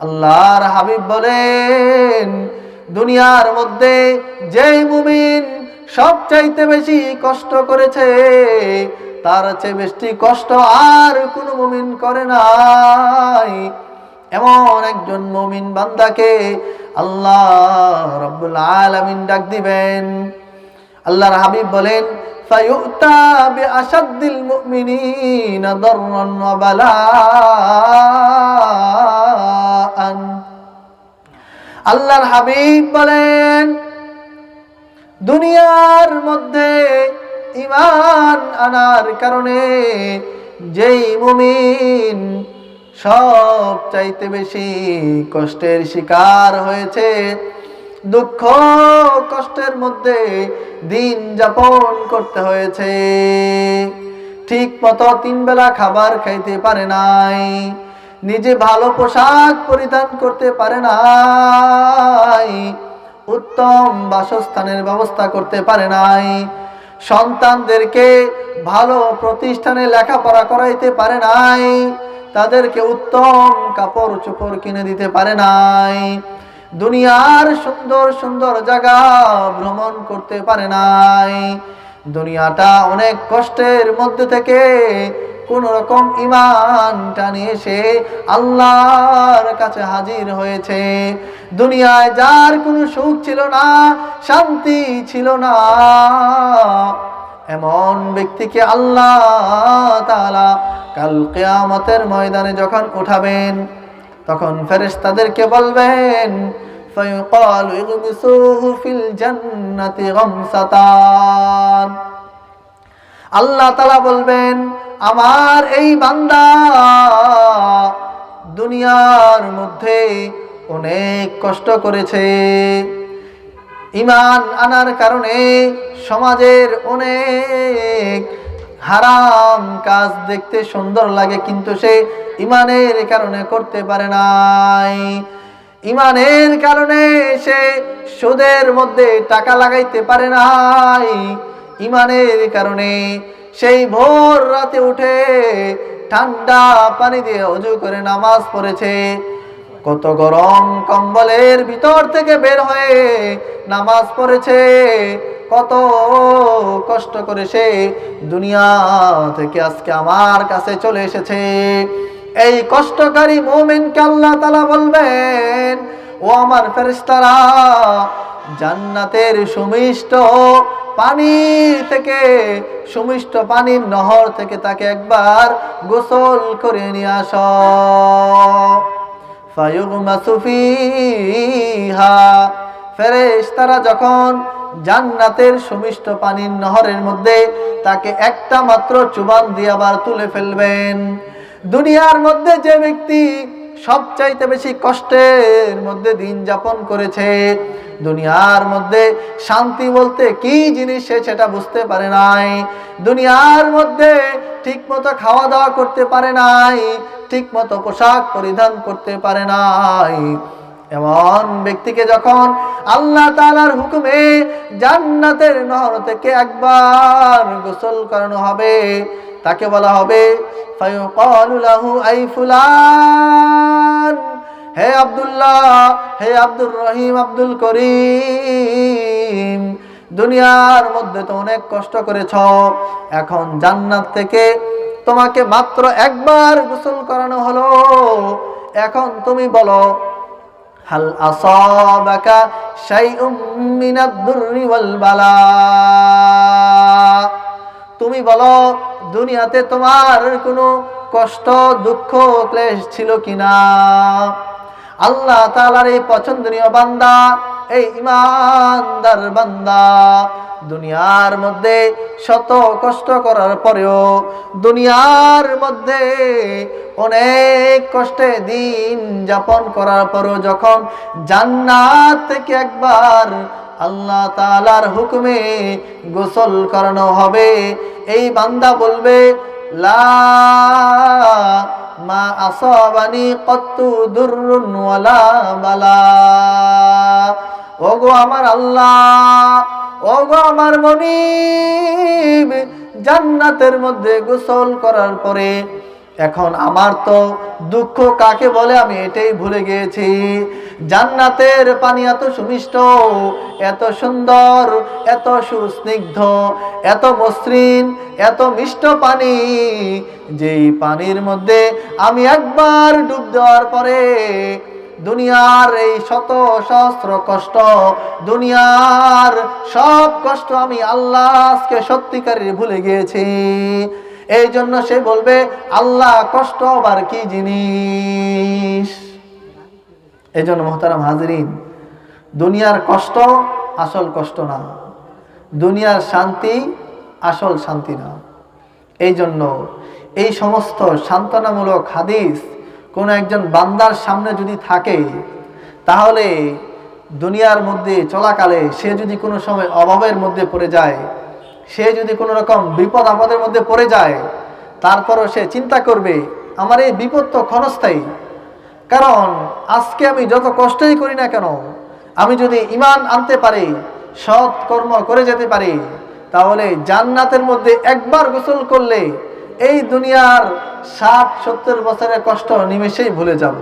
আল্লাহর হাবিব বলেন, দুনিয়ার মধ্যে যেই মুমিন সবচাইতে বেশি কষ্ট করেছে, তার চেয়ে বেশি কষ্ট আর কোনো মুমিন করে নাই। এমন একজন মুমিন বান্দাকে আল্লাহ রব্বুল আলামিন ডাক দিবেন। আল্লাহর হাবিব বলেন, ফায়ুতা বিআশাদ্দিল মুমিনিনা দাররান ওয়া বালা। আল্লাহর হাবিব বলেন, দুনিয়ার মধ্যে ইমান আনার কারণে যেই মুমিন সব চাইতে বেশি কষ্টের শিকার হয়েছে, দুঃখ কষ্টের মধ্যে দিন যাপন করতে হয়েছে। ঠিক মতো তিন বেলা খাবার খাইতে পারে নাই। নিজে ভালো পোশাক পরিধান করতে পারে নাই, উত্তম বাসস্থানের ব্যবস্থা করতে পারে নাই, সন্তানদেরকে ভালো প্রতিষ্ঠানে লেখাপড়া করাইতে পারে নাই, তাদেরকে উত্তম কাপড় চোপড় কিনে দিতে পারে নাই, দুনিয়ার সুন্দর সুন্দর জায়গা ভ্রমণ করতে পারে নাই। দুনিয়াটা অনেক কষ্টের মধ্যে থেকে কোন রকম ইমানটা নিয়ে এসে আল্লাহর কাছে হাজির হয়েছে দুনিয়ায় যার কোনো সুখ ছিল না শান্তি ছিল না এমন ব্যক্তিকে আল্লাহ তাআলা কাল কিয়ামতের ময়দানে যখন উঠাবেন তখন ফেরেশতাদেরকে বলবেন فيقال اغمسوه في الجنة غمستان আল্লাহ তালা বলবেন আমার এই বান্দা দুনিয়ার মধ্যে অনেক কষ্ট করেছে। ইমান আনার কারণে সমাজের অনেক হারাম কাজ দেখতে সুন্দর লাগে, কিন্তু সে ইমানের কারণে করতে পারে নাই। ইমানের কারণে সে সুদের মধ্যে টাকা লাগাইতে পারে নাই। ইমানের কারণে সেই ভোর রাতে উঠে ঠান্ডা পানি দিয়ে অজু করে নামাজ পড়েছে। কত গরম কম্বলের ভিতর থেকে বের হয়ে নামাজ পড়েছে। কত কষ্ট করে সে দুনিয়া থেকে আজকে আমার কাছে চলে এসেছে। এই কষ্টকারী মোমেনকে আল্লাহ তালা বলবেন, ও আমার ফেরিস্তারা জান্নাতের সুমিষ্ট পানি থেকে, সুমিষ্ট পানির নহর থেকে তাকে একবার গোসল করে নিয়ে আস। ফেরেশতারা যখন জান্নাতের সুমিষ্ট পানির নহরের মধ্যে তাকে একটা মাত্র চুবান দিয়ে আবার তুলে ফেলবেন, দুনিয়ার মধ্যে যে ব্যক্তি সবচাইতে বেশি কষ্টের মধ্যে দিন যাপন করেছে দুনিয়ার মধ্যে শান্তি বলতে কি জিনিস সে সেটা বুঝতে পারে নাই। দুনিয়ার মধ্যে ঠিক মতো খাওয়া দাওয়া করতে পারে নাই ঠিক মতো পোশাক পরিধান করতে পারে নাই। এমন ব্যক্তিকে যখন আল্লাহ তালার হুকুমে জান্নাতের নহর থেকে একবার গোসল করানো হবে, তাকে বলা হবে হে আব্দুল্লাহ, হে আব্দুর রহিম, আব্দুল করিম, দুনিয়ার মধ্যে তো অনেক কষ্ট করেছ, এখন জান্নাত থেকে তোমাকে মাত্র একবার গোসল করানো হলো। এখন তুমি বলো, হাল আসাবাকা তুমি বলো, দুনিয়াতে তোমার কোনো কষ্ট, দুঃখ, ক্লেশ ছিল কিনা? আল্লাহ তালার এই পছন্দনীয় বান্দা, এই ইমানদার বান্দা। দুনিয়ার মধ্যে শত কষ্ট করার পরেও দুনিয়ার মধ্যে অনেক কষ্টে দিন যাপন করার পরেও যখন জান্নাত থেকে একবার আল্লাহ তালার হুকুমে গোসল করানো হবে, এই বান্দা বলবে, লা আসাবানি কত্তু দুরুন ওয়ালা বালা। ওগো আমার আল্লাহ, ওগো আমার মনিব, জান্নাতের মধ্যে গোসল করার পরে এখন আমার তো দুঃখ কাকে বলে? আমি এটাই ভুলে গিয়েছি। জান্নাতের পানি এত সুমিষ্ট, এত সুন্দর, এত সুস্নিগ্ধ, এত মসৃণ, এত মিষ্ট পানি। যেই পানির মধ্যে আমি একবার ডুব দেওয়ার পরে দুনিয়ার এই শত সহস্র কষ্ট, দুনিয়ার সব কষ্ট আমি আল্লাহকে সত্যিকারের ভুলে গিয়েছি। এই জন্য সে বলবে, আল্লাহ, কষ্ট আবার কি জিনিস? এই জন্য মোহতারাম হাজরিন, দুনিয়ার কষ্ট আসল কষ্ট না। দুনিয়ার শান্তি আসল শান্তি না। এই জন্য এই সমস্ত সান্ত্বনামূলক হাদিস কোনো একজন বান্দার সামনে যদি থাকে, তাহলে দুনিয়ার মধ্যে চলাকালে সে যদি কোনো সময় অভাবের মধ্যে পড়ে যায় সে যদি কোনো রকম বিপদ আপদের মধ্যে পড়ে যায়, তারপরও সে চিন্তা করবে, আমার এই বিপদ তো ক্ষণস্থায়ী। কারণ আজকে আমি যত কষ্টই করি না কেন, আমি যদি ইমান আনতে পারি, সৎ কর্ম করে যেতে পারি, তাহলে জান্নাতের মধ্যে একবার গোসল করলে এই দুনিয়ার ষাট সত্তর বছরের কষ্ট নিমেষেই ভুলে যাব।